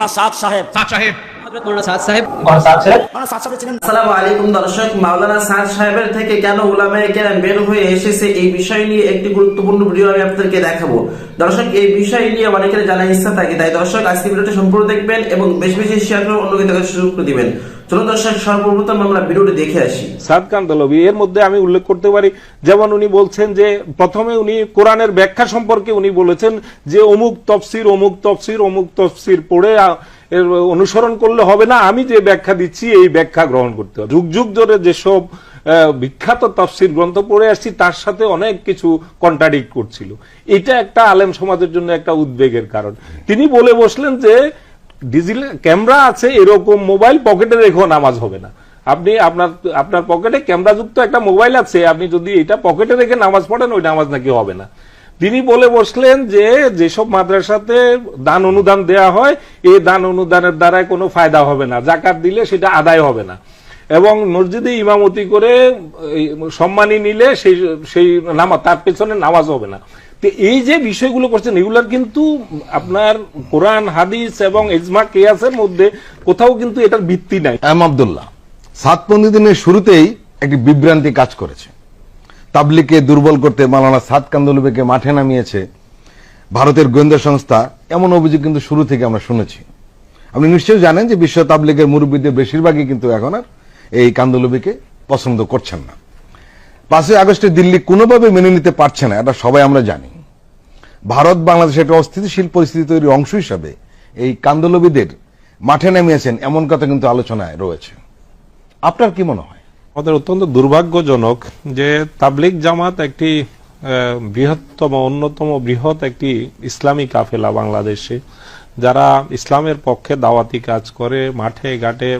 মাওলানা সাদ সাহেব। সাদ সাহেব। হযরত মাওলানা সাদ সাহেব। আর সাদ সাহেব। মাওলানা সাদ সাহেব ছিলেন। আসসালামু আলাইকুম দর্শক মাওলানা সাদ সাহেবের থেকে কেন উলামায়ে কেরাম বের হয়ে এসেছে এই বিষয় নিয়ে একটি গুরুত্বপূর্ণ ভিডিও আমি আপনাদেরকে দেখাবো। দর্শক এই বিষয় নিয়ে অনেকের জানার ইচ্ছা থাকে তাই দর্শক আজকে ভিডিওটি সম্পূর্ণ দেখবেন এবং বেশ বেশি শেয়ার করে অন্যকে দেখার সুযোগ দিবেন। আমি যে ব্যাখ্যা অনুসরণ করলে হবে না, আমি যে ব্যাখ্যা দিচ্ছি, এই ব্যাখ্যা গ্রহণ করতে হবে। যুগ যুগ ধরে যেসব বিখ্যাত তফসির গ্রন্থ পড়ে আসছি, তার সাথে অনেক কিছু কন্ট্রাডিক্ট করছিল। এটা একটা আলেম সমাজের জন্য একটা উদ্বেগের কারণ। তিনি বলে বসলেন যে ডিজিটাল ক্যামেরা আছে, এরকম মোবাইল পকেটে রেখেও নামাজ হবে না। আপনি আপনার আপনার পকেটে ক্যামেরা যুক্ত একটা মোবাইল আছে, আপনি যদি এটা পকেটে রেখে নামাজ পড়েন, ওই নামাজ নাকি হবে না। তিনি বলে বসলেন যে, যেসব মাদ্রাসাতে দান অনুদান দেয়া হয় এই দান অনুদানের দ্বারা কোনো ফায়দা হবে না, জাকাত দিলে সেটা আদায় হবে না। এবং মসজিদে ইমামতি করে সম্মানী নিলে সেই সেই নামাজ তার পেছনে নামাজ হবে না। তো এই যে বিষয়গুলো করছেন, এগুলার কিন্তু আপনার কোরআন, হাদিস এবং ইজমা কেয়াসের মধ্যে কোথাও কিন্তু এটার ভিত্তি নাই। এম আবদুল্লাহ, সাত পনেরো দিনের শুরুতেই একটি বিভ্রান্তি কাজ করেছে। তাবলিকে দুর্বল করতে মালানা সাত কান্দুলুবেকে মাঠে নামিয়েছে ভারতের গোয়েন্দা সংস্থা, এমন অভিযোগ কিন্তু শুরু থেকে আমরা শুনেছি। আপনি নিশ্চয়ই জানেন যে বিশ্ব তাবলিগের মুরব্বীদের বেশিরভাগই কিন্তু এখন আর এই কান্দুলুবিকে পছন্দ করছেন না। পাঁচই আগস্টে দিল্লি কোনোভাবে মেনে নিতে পারছে না, এটা সবাই আমরা জানি। ভারত বাংলাদেশের একটা অস্থিতিশীল পরিস্থিতি তৈরির অংশ হিসাবে এই কান্দলবিদের মাঠে নামিয়েছেন এমন কথা কিন্তু আলোচনায় রয়েছে। আপনার কি মনে হয়? আমাদের অত্যন্ত দুর্ভাগ্যজনক যে তাবলিগ জামাত একটি বৃহত্তম, অন্যতম বৃহৎ একটি ইসলামী কাফেলা বাংলাদেশে, যারা ইসলামের পক্ষে দাওয়াতি কাজ করে, মাঠে, ঘাটে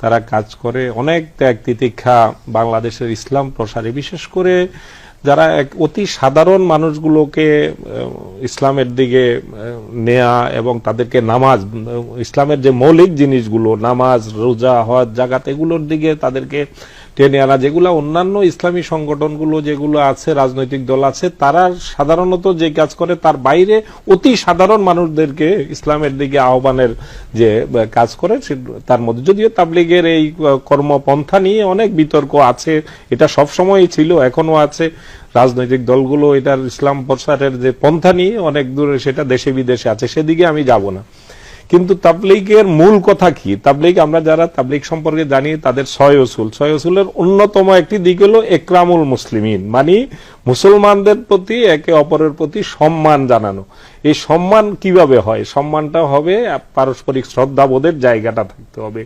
তারা কাজ করে অনেক ত্যাগ তিতিক্ষা বাংলাদেশের ইসলাম প্রসারে। বিশেষ করে যারা এক অতি সাধারণ মানুষগুলোকে ইসলামের দিকে নেয়া এবং তাদেরকে নামাজ ইসলামের যে মৌলিক জিনিসগুলো, নামাজ, রোজা, হজ জাগাত এগুলোর দিকে তাদেরকে টেনে আনা যেগুলো অন্যান্য ইসলামী সংগঠনগুলো যেগুলো আছে, রাজনৈতিক দল আছে, তারা সাধারণত যে কাজ করে, তার বাইরে অতি সাধারণ মানুষদেরকে ইসলামের দিকে আহ্বানের যে কাজ করে তার মধ্যে। যদিও তাবলিগের এই কর্মপন্থা নিয়ে অনেক বিতর্ক আছে, এটা সব সময়ই ছিল এখনও আছে। রাজনৈতিক দলগুলো এটার ইসলাম প্রসারের যে পন্থা নিয়ে অনেক দূরে, সেটা দেশে বিদেশে আছে, সেদিকে আমি যাব না। কিন্তু তাবলিগের মূল কথা কি? তাবলিগ আমরা যারা তাবলিগ সম্পর্কে জানি, তাদের ছয় অসুল ছয় অসুলের অন্যতম একটি দিক হল একরামুল মুসলিমিন মানে মুসলমানদের প্রতি, একে অপরের প্রতি সম্মান জানানো। এই সম্মান কীভাবে হয়? সম্মানটা হবে, পারস্পরিক শ্রদ্ধাবোধের জায়গাটা থাকতে হবে,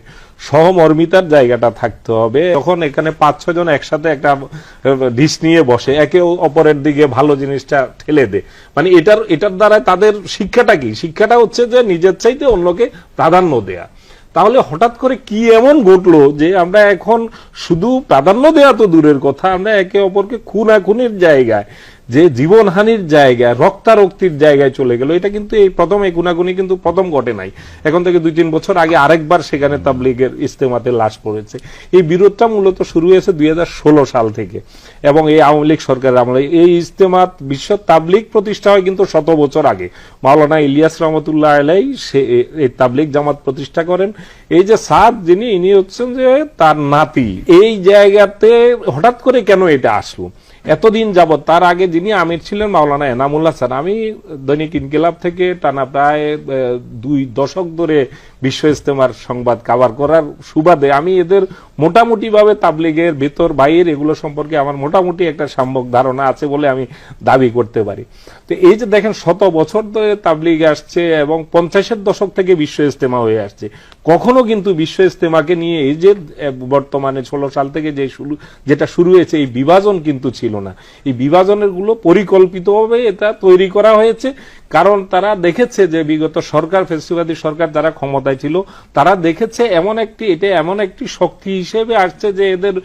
সহমর্মিতার জায়গাটা থাকতে হবে। তখন এখানে পাঁচ ছয় জন একসাথে একটা ডিশ নিয়ে বসে, একে অপরের দিকে ভালো জিনিসটা ঠেলে দে। মানে এটার এটার দ্বারা তাদের শিক্ষাটা কি? শিক্ষাটা হচ্ছে যে নিজের চাইতে অন্যকে প্রাধান্য দেয়া। তাহলে হঠাৎ করে কি এমন ঘটলো যে আমরা এখন শুধু প্রাধান্য দেওয়া তো দূরের কথা, আমরা একে অপরকে খুনাখুনির জায়গায় যে জীবনহানির জায়গায়, রক্তারক্তির জায়গায় চলে গেল, এটা কিন্তু এই প্রথম, এই গুণাগুনি কিন্তু প্রথম ঘটে নাই। এখন থেকে দুই তিন বছর আগে আরেকবার সেখানে তাবলিগের ইস্তেমাতে লাশ পড়েছে। এই বিরোধটা মূলত শুরু হয়েছে দুই হাজার ষোলো সাল থেকে। এবং এই আওয়ামী লীগ সরকারের আমলে এই ইস্তেমাত বিশ্ব তাবলিগ প্রতিষ্ঠা হয় কিন্তু শত বছর আগে। মাওলানা ইলিয়াস রহমতুল্লাহ আলাই সে এই তাবলিগ জামাত প্রতিষ্ঠা করেন। এই যে সাদ যিনি, ইনি হচ্ছেন যে তার নাতি। এই জায়গাতে হঠাৎ করে কেন এটা আসলো? এতদিন যাবৎ, তার আগে যিনি আমির ছিলেন মাওলানা এনামুল্লাহ স্যার, আমি দৈনিক ইনকিলাব থেকে টানা প্রায় দুই দশক ধরে বিশ্ব ইস্তেমার সংবাদ কাভার করার সুবাদে আমি এদের মোটামুটিভাবে তাবলিগের ভেতর বাইর এগুলো সম্পর্কে আমার মোটামুটি একটা সাম্যক ধারণা আছে বলে আমি দাবি করতে পারি। তো এই যে দেখেন, শত বছর ধরে তাবলিগ আসছে এবং পঞ্চাশের দশক থেকে বিশ্ব ইজতেমা হয়ে আসছে। কখনো কিন্তু বিশ্ব ইস্তেমাকে নিয়ে এই যে বর্তমানে ষোলো সাল থেকে যে শুরু, যেটা শুরু হয়েছে, এই বিভাজন কিন্তু ছিল না। এই বিভাজনেরগুলো পরিকল্পিতভাবে এটা তৈরি করা হয়েছে। কারণ তারা দেখেছে যে বিগত সরকার, ফেসিবাদী সরকার যারা ক্ষমতায় ছিল, তারা দেখেছে এমন একটি, এটা এমন একটি শক্তি হিসেবে আসছে যে এদের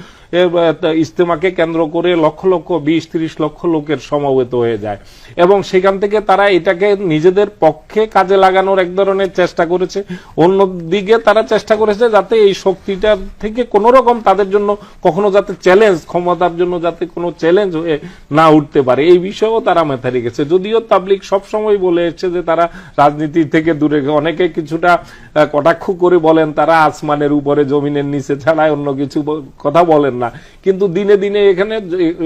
ইস্তেমাকে কেন্দ্র করে লক্ষ লক্ষ, বিশ, ত্রিশ লক্ষ লোকের সমবেত হয়ে যায়। এবং সেখান থেকে তারা এটাকে নিজেদের পক্ষে কাজে লাগানোর এক ধরনের চেষ্টা করেছে। অন্যদিকে তারা চেষ্টা করেছে যাতে এই শক্তিটা থেকে কোন রকম তাদের জন্য কখনো যাতে চ্যালেঞ্জ, ক্ষমতার জন্য যাতে কোনো চ্যালেঞ্জ হয়ে না উঠতে পারে। এই বিষয়েও তারা মাথায় রেখেছে। যদিও তাবলিক সবসময় বলে এসছে যে তারা রাজনীতি থেকে দূরে অনেকে কিছুটা কটাক্ষ করে বলেন তারা আসমানের উপরে, জমিনের নিচে ছাড়া অন্য কিছু কথা বলেন না। কিন্তু দিনে দিনে এখানে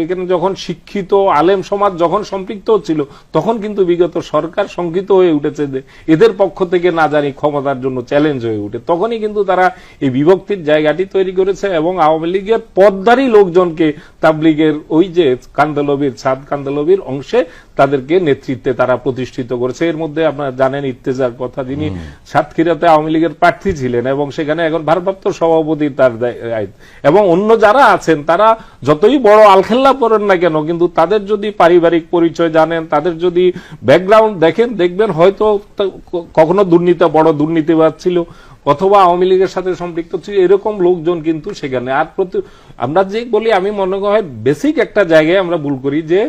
এখানে যখন শিক্ষিত আলেম সমাজ যখন সম্পৃক্ত হচ্ছিল তখন কিন্তু বিগত সরকার শঙ্কিত হয়ে উঠেছে যে এদের পক্ষ থেকে না জানি ক্ষমতার জন্য চ্যালেঞ্জ হয়ে উঠে। তখনই কিন্তু তারা এই বিভক্তির জায়গাটি তৈরি করেছে এবং আওয়ামী লীগের পদ্মারি লোকজনকে তাবলিগের ওই যে কান্দলবির সাদ কান্দলবির অংশে তাদেরকে নেতৃত্বে তারা প্রতিষ্ঠিত করেছে। এর মধ্যে আপনারা জানেন ইত্তেজার কথা, যিনি সাতক্ষীরাতে আওয়ামী লীগের প্রার্থী ছিলেন এবং সেখানে এখন ভারপ্রাপ্ত সভাপতি তার এবং অন্য যারা আছেন, তারা যতই বড় আলখেল্লা পড়েন না কেন, কিন্তু তাদের যদি পারিবারিক পরিচয় জানেন, তাদের যদি ব্যাকগ্রাউন্ড দেখেন, দেখবেন হয়তো কখনো দুর্নীতি বড় দুর্নীতিবাদ ছিল, অথবা আওয়ামী লীগের সাথে সম্পৃক্ত ছিল, এরকম লোকজন কিন্তু সেখানে। আর প্রতি আমরা যে বলি, আমি মনে হয় বেসিক একটা জায়গায় আমরা ভুল করি যে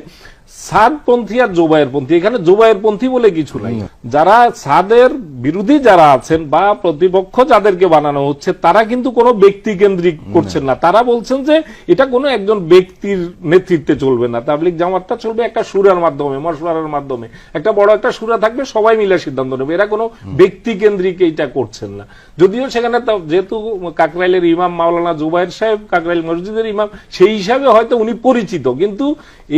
সাদপন্থী আর জোবায়ের পন্থী এখানে জোবায়ের পন্থী বলে কিছু নাই। যারা সাদের বিরোধী যারা আছেন বা প্রতিপক্ষ যাদেরকে বানানো হচ্ছে, তারা কিন্তু কোনো ব্যক্তি কেন্দ্রিক করছেন না। তারা বলছেন যে এটা কোনো একজন ব্যক্তির নেতৃত্বে চলবে না। তাবলিক জামাতটা চলবে একটা সুরার মাধ্যমে মশওয়ারার মাধ্যমে। একটা বড় একটা সুরা থাকবে, সবাই মিলে সিদ্ধান্ত নেবে। এরা কোনো ব্যক্তি কেন্দ্রিক এইটা করছেন না। যদিও সেখানে যেহেতু কাকরাইলের ইমাম মাওলানা জুবাইর সাহেব, কাকরাইল মসজিদের ইমাম, সেই হিসাবে হয়তো উনি পরিচিত। কিন্তু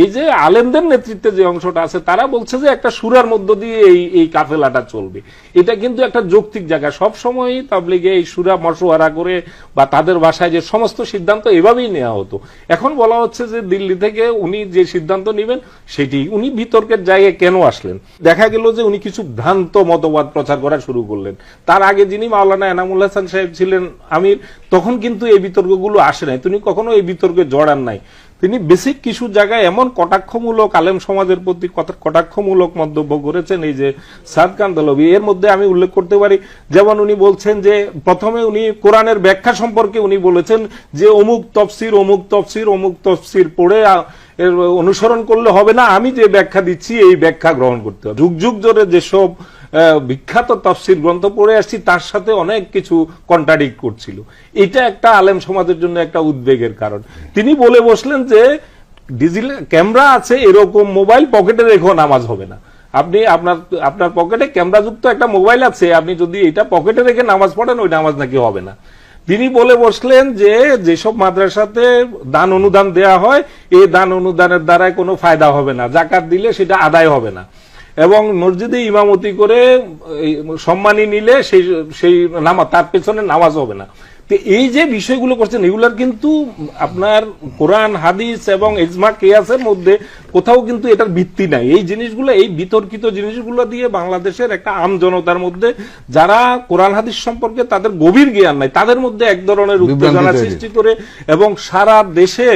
এই যে আলেমদের নেতৃত্বে যে অংশটা আছে, তারা বলছে যে একটা সুরার মধ্য দিয়ে এই এই কাফেলাটা চলবে। এটা কিন্তু একটা যৌক্তিক জায়গা। সব সময় তাবলিগে এই সুরা মশওয়ারা করে বা তাদের ভাষায় যে সমস্ত সিদ্ধান্ত এভাবেই নেওয়া হতো। এখন বলা হচ্ছে যে দিল্লি থেকে উনি যে সিদ্ধান্ত নেবেন, সেটি উনি বিতর্কের জায়গায় কেন আসলেন? দেখা গেল যে উনি কিছু ভ্রান্ত মতবাদ প্রচার করা শুরু করলেন। তার আগে যিনি মাওলানা এনামুল হাসান সাহেব ছিলেন আমির, তখন কিন্তু এই বিতর্কগুলো আসে নাই। তিনি কখনো এই বিতর্কে জড়ান নাই। তিনি বেসিক কিছু জায়গায় এমন কটাক্ষমূলক আলেম সমাজের প্রতি কটাক্ষমূলক মন্তব্য করেছেন এই যে সাদ কান্দলবি এর মধ্যে আমি উল্লেখ করতে পারি, যেমন উনি বলছেন যে প্রথমে উনি কোরআনের ব্যাখ্যা সম্পর্কে উনি বলেছেন যে অমুক তফসির অমুক তফসির অমুক তফসির পড়ে অনুসরণ করলে হবে না, আমি যে ব্যাখ্যা দিচ্ছি, এই ব্যাখ্যা গ্রহণ করতে হবে। যুগ যুগ ধরে যেসব বিখ্যাত তফসির গ্রন্থ পড়ে আসছি, তার সাথে অনেক কিছু কন্ট্রাডিক্ট করছিল। এটা একটা আলেম সমাজের জন্য একটা উদ্বেগের কারণ। তিনি বলে বসলেন যে, ডিজিটাল ক্যামেরা আছে, এরকম মোবাইল পকেটে রেখেও নামাজ হবে না। আপনি আপনার আপনার পকেটে ক্যামেরা যুক্ত একটা মোবাইল আছে, আপনি যদি এটা পকেটে রেখে নামাজ পড়েন, ওই নামাজ নাকি হবে না। তিনি বলে বসলেন যে, যেসব মাদ্রাসাতে দান অনুদান দেয়া হয় এই দান অনুদানের দ্বারাই কোনো ফায়দা হবে না। জাকাত দিলে সেটা আদায় হবে না। এবং মসজিদে ইমামতি করে সম্মানী নিলে সেই সেই নামাজ তার পেছনে নামাজ হবে না। তো এই যে বিষয়গুলো করছেন এগুলার কিন্তু আপনার কোরআন হাদিস এবং ইজমা কেয়াসের মধ্যে কোথাও কিন্তু এটার ভিত্তি নাই। এই জিনিসগুলো এই বিতর্কিত জিনিসগুলো দিয়ে বাংলাদেশের একটা আম জনতার মধ্যে যারা কোরআন হাদিস সম্পর্কে তাদের গভীর জ্ঞান নাই তাদের মধ্যে এক ধরনের উত্তেজনা সৃষ্টি করে এবং সারা দেশে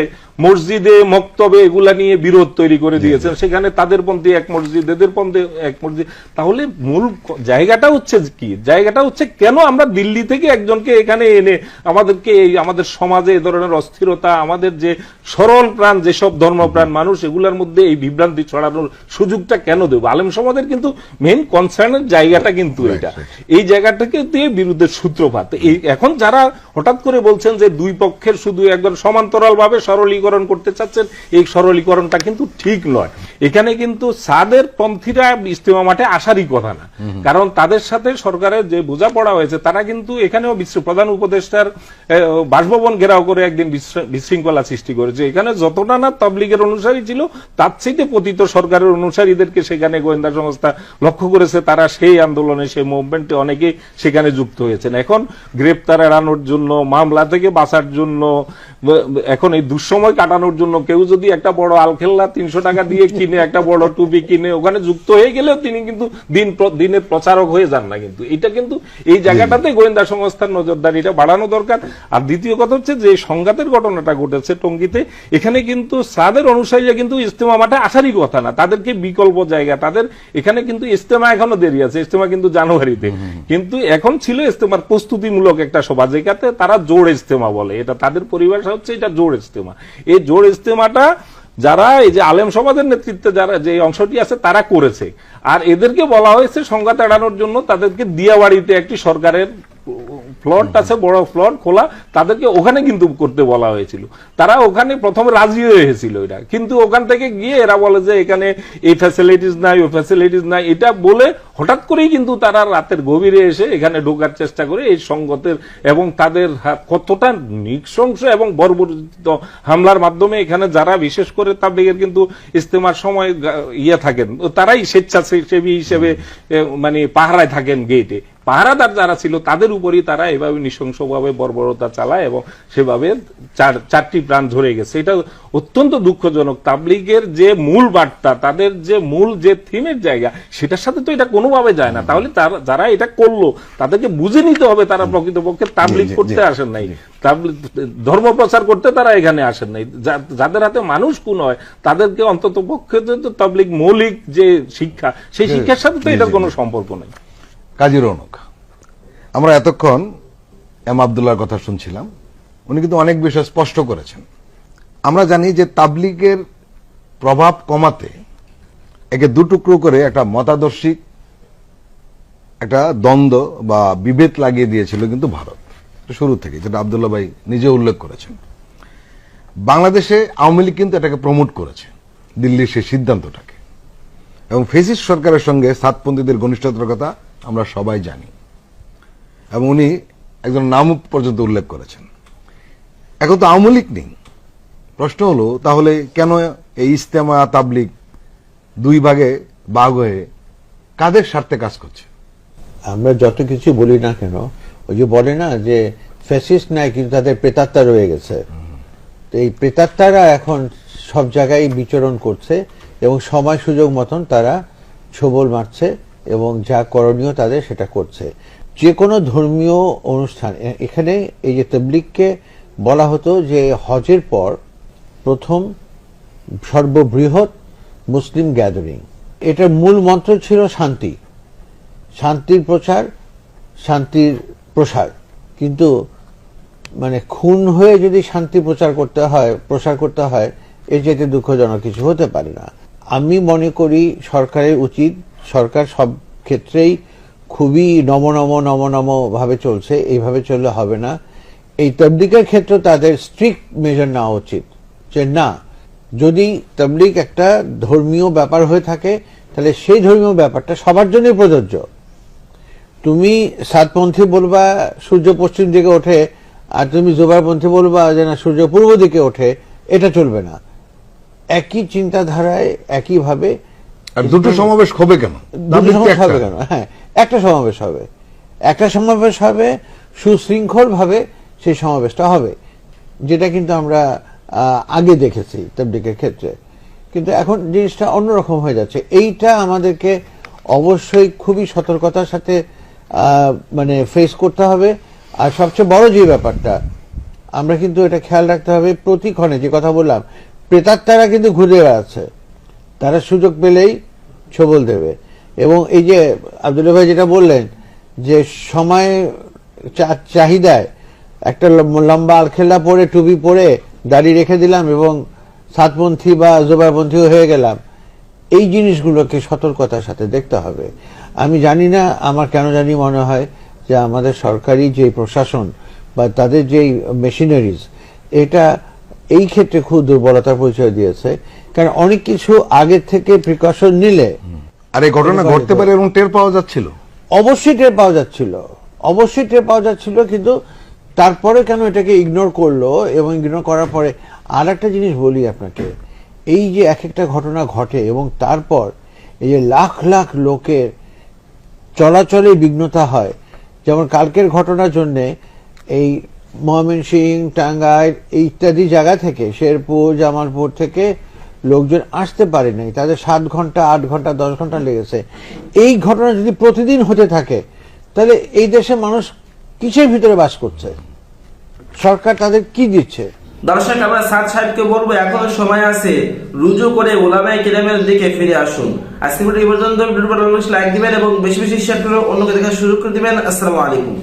মসজিদে মক্তবে এগুলা নিয়ে বিরোধ তৈরি করে দিয়েছেন। সেখানে তাদের পন্থী এক মসজিদ এদের পন্থী এক মসজিদ। তাহলে মূল জায়গাটা হচ্ছে কি? জায়গাটা হচ্ছে কেন আমরা দিল্লি থেকে একজনকে এখানে এনে আমাদেরকে এই আমাদের সমাজে এ ধরনের অস্থিরতা আমাদের যে সরল প্রাণ যেসব ধর্মপ্রাণ মানুষ এগুলার মধ্যে এই বিভ্রান্তি ছড়ানোর সুযোগটা কেন দেবো? আলেম সমাজের কিন্তু মেন কনসার্নের জায়গাটা কিন্তু এটা। এই জায়গাটাকে দিয়ে বিরুদ্ধের সূত্রপাত। এই এখন যারা হঠাৎ করে বলছেন যে দুই পক্ষের শুধু একদম সমান্তরাল ভাবে সরলীকরণ করতে চাচ্ছেন এই সরলীকরণটা কিন্তু ঠিক নয়। এখানে কিন্তু সাদের পন্থীরা ইস্তেমা মাঠে আসারই কথা না। কারণ তাদের সাথে সরকারের যে বোঝাপড়া হয়েছে তারা কিন্তু এখানেও বিশ্ব- প্রধান উপদেষ্টার বাসভবন ঘেরাও করে একদিন বিশৃঙ্খলা সৃষ্টি করেছে। এখানে যতটা না তবলিগের অনুসারী ছিল তার চাইতে পতিত সরকারের অনুসারীদেরকে সেখানে গোয়েন্দা সংস্থা লক্ষ্য করেছে তারা সেই আন্দোলনে সেই মুভমেন্টে অনেকে সেখানে যুক্ত হয়েছেন। এখন গ্রেপ্তার এড়ানোর জন্য মামলা থেকে বাঁচার জন্য এখন এই দুঃসময় কাটানোর জন্য কেউ যদি একটা বড় আলখেল্লা তিনশো টাকা দিয়ে কিনে একটা বড় টুপি কিনে ওখানে যুক্ত হয়ে গেলেও তিনি কিন্তু দিন দিনের প্রচারক হয়ে যান না কিন্তু। এটা কিন্তু এই জায়গাটাতে গোয়েন্দা সংস্থার নজরদারিটা বাড়ানো দরকার। আর দ্বিতীয় কথা হচ্ছে যে সংঘাতের ঘটনাটা ঘটেছে টঙ্গিতে এখানে কিন্তু সাদের অনুসারীরা কিন্তু ইস্তেমা মাঠে আসারই কথা না। তাদেরকে বিকল্প জায়গা তাদের এখানে কিন্তু ইস্তেমা এখনও দেরি আছে ইস্তেমা কিন্তু জানুয়ারিতে। কিন্তু এখন ছিল ইস্তেমার প্রস্তুতিমূলক একটা সভা যেটাতে তারা জোর ইস্তেমা বলে। এটা তাদের পরিভাষা হচ্ছে এটা জোর ইস্তেমা এই জোর ইজতেমাটা যারা, এই যে আলেম সমাজের নেতৃত্বে যারা যে অংশটি আছে, তারা করেছে। আর এদেরকে বলা হয়েছে সংঘাত এড়ানোর জন্য তাদেরকে দিয়াবাড়িতে একটি সরকারের প্লট আছে, বড় প্লট খোলা, তাদেরকে ওখানে কিন্তু করতে বলা হয়েছিল। তারা ওখানে প্রথমে রাজি হয়েছিল এটা কিন্তু ওখান থেকে গিয়ে এরা বলে যে, এখানে এই ফ্যাসিলিটিস নাই ওই ফ্যাসিলিটিস নাই, এটা বলে হঠাৎ করেই কিন্তু তারা রাতের গভীরে এসে এখানে ঢোকার চেষ্টা করে এই সংগতের এবং তাদের কতটা নৃশংস এবং বর্বরিত হামলার মাধ্যমে এখানে যারা, বিশেষ করে তাবলিগের কিন্তু ইস্তেমার সময় ইয়ে থাকেন। তারাই স্বেচ্ছাসেবী হিসেবে মানে পাহারায় থাকেন গেটে পাহারাদার যারা ছিল তাদের উপরই তারা এভাবে নৃশংসভাবে বর্বরতা চালায় এবং সেভাবে চার চারটি প্রাণ ঝরে গেছে। এটা অত্যন্ত দুঃখজনক। তাবলিগের যে মূল বার্তা তাদের যে মূল যে থিমের জায়গা সেটার সাথে তো এটা কোনোভাবে যায় না। তাহলে যারা এটা করল তাদেরকে বুঝে নিতে হবে তারা প্রকৃতপক্ষে তাবলিগ করতে আসেন নাই। ধর্ম প্রচার করতে তারা এখানে আসেন নাই। যাদের হাতে মানুষ কোন হয় তাদেরকে অন্তত পক্ষে তাবলিগ মৌলিক যে শিক্ষা সেই শিক্ষার সাথে তো এটার কোনো সম্পর্ক নেই। কাজী রৌনক, আমরা এতক্ষণ এম আবদুল্লাহর কথা শুনছিলাম। উনি কিন্তু অনেক বিষয় স্পষ্ট করেছেন। আমরা জানি যে তাবলিগের প্রভাব কমাতে একে দুটুকরো করে একটা মতাদর্শিক একটা দ্বন্দ্ব বা বিভেদ লাগিয়ে দিয়েছিল কিন্তু ভারত। শুরু থেকে যেটা আবদুল্লা ভাই নিজে উল্লেখ করেছেন। বাংলাদেশে আওয়ামী লীগ কিন্তু এটাকে প্রমোট করেছে, দিল্লির সেই সিদ্ধান্তটাকে। এবং ফেসিস সরকারের সঙ্গে সাতপন্থীদের ঘনিষ্ঠতার কথা আমরা সবাই জানি। এবং উনি একজন নাম পর্যন্ত উল্লেখ করেছেন। এখন তো আওয়ামী লীগ নেই। প্রশ্ন হলো, তাহলে কেন এই ইস্তেমা তাবলিগ দুই ভাগে বাঘ হয়ে কাদের স্বার্থে কাজ করছে? আমরা যত কিছু বলি না কেন, ওই যে বলে না যে ফ্যাসিস্ট নাই, কিন্তু তাদের প্রেতাত্মা রয়ে গেছে। তো এই প্রেতাত্মারা এখন সব জায়গায় বিচরণ করছে এবং সময় সুযোগ মতন তারা ছবল মারছে। এবং যা করণীয় তাদের সেটা করছে। যে কোনো ধর্মীয় অনুষ্ঠান এখানে এই যে তবলিগকে বলা হতো যে হজের পর প্রথম সর্ববৃহৎ মুসলিম গ্যাদারিং। এটার মূল মন্ত্র ছিল শান্তি। শান্তির প্রচার, শান্তির প্রসার। কিন্তু মানে খুন হয়ে যদি শান্তি প্রচার করতে হয়, প্রসার করতে হয়, এর যেতে দুঃখজনক কিছু হতে পারে না। আমি মনে করি সরকারের উচিত সরকার সব ক্ষেত্রেই খুবই নম নম নম চলছে, এইভাবে চললে হবে না। এই তবলিগের ক্ষেত্রে তাদের স্ট্রিক্ট মেজার নেওয়া উচিত যে না, যদি তবলিগ একটা ধর্মীয় ব্যাপার হয়ে থাকে, তাহলে সেই ধর্মীয় ব্যাপারটা সবার জন্যই প্রযোজ্য। তুমি সাতপন্থী বলবা, সূর্য পশ্চিম দিকে ওঠে, আর তুমি জোবারপন্থী বলবা যে না, সূর্য পূর্ব দিকে ওঠে, এটা চলবে না। একই চিন্তাধারায়, একইভাবে আর দুটো সমাবেশ হবে কেন? দুটো সমাবেশ হবে কেন? হ্যাঁ একটা সমাবেশ হবে। একটা সমাবেশ হবে সুশৃঙ্খল ভাবে সেই সমাবেশটা হবে যেটা কিন্তু আমরা আগে দেখেছি তবলিগের ক্ষেত্রে। কিন্তু এখন জিনিসটা অন্যরকম হয়ে যাচ্ছে। এইটা আমাদেরকে অবশ্যই খুবই সতর্কতার সাথে মানে ফেস করতে হবে। আর সবচেয়ে বড় যে ব্যাপারটা আমরা কিন্তু এটা খেয়াল রাখতে হবে প্রতিক্ষণে যে কথা বললাম প্রেতাত্মারা কিন্তু ঘুরে বেড়াচ্ছে। তারা সুযোগ পেলেই ছবল দেবে। এবং এই যে আব্দুল্লাহ ভাই যেটা বললেন যে সময় চাহিদায় একটা লম- লম্বা আলখেল্লা পরে, টুপি পরে দাড়ি রেখে দিলাম এবং সাতপন্থী বা জোবারপন্থীও হয়ে গেলাম, এই জিনিসগুলোকে সতর্কতার সাথে দেখতে হবে। আমি জানি না, আমার কেন জানি মনে হয় যে আমাদের সরকারি যে প্রশাসন বা তাদের যেই মেশিনারিজ, এটা এই ক্ষেত্রে খুব দুর্বলতার পরিচয় দিয়েছে। কারণ অনেক কিছু আগে থেকে প্রিকশন নিলে আর এই ঘটনা ঘটতে পারে এবং টের পাওয়া যাচ্ছিল? অবশ্যই টের পাওয়া যাচ্ছিল। অবশ্যই টের পাওয়া যাচ্ছিল কিন্তু তারপরে কেন এটাকে ইগনোর করল এবং ইগনোর করার পরে আর একটা জিনিস বলি আপনাকে। এই যে এক একটা ঘটনা ঘটে এবং তারপর এই যে লাখ লাখ লোকের চলাচলে বিঘ্নতা হয় যেমন কালকের ঘটনার জন্য এই ময়মনসিং টাঙ্গাইল ইত্যাদি জায়গা থেকে শেরপুর জামালপুর থেকে লোকজন আসতে পারে নাই। তাদের সাত ঘণ্টা, আট ঘণ্টা, দশ ঘণ্টা লেগেছে। এই ঘটনা যদি প্রতিদিন হতে থাকে, তাহলে এই দেশে মানুষ কিসের ভিতরে বাস করছে? সরকার তাদের কি দিচ্ছে? দর্শক, আমরা সাদ সাহেবকে বলব, এখনও সময় আছে। রুজু করে ওলামাই কিরামের দিকে ফিরে আসুন। আজকে পর্যন্ত। লাইক দিবেন এবং বেশি বেশি শেয়ার করে অন্যকে দেখার সুযোগ করে দিবেন। আসসালামু আলাইকুম।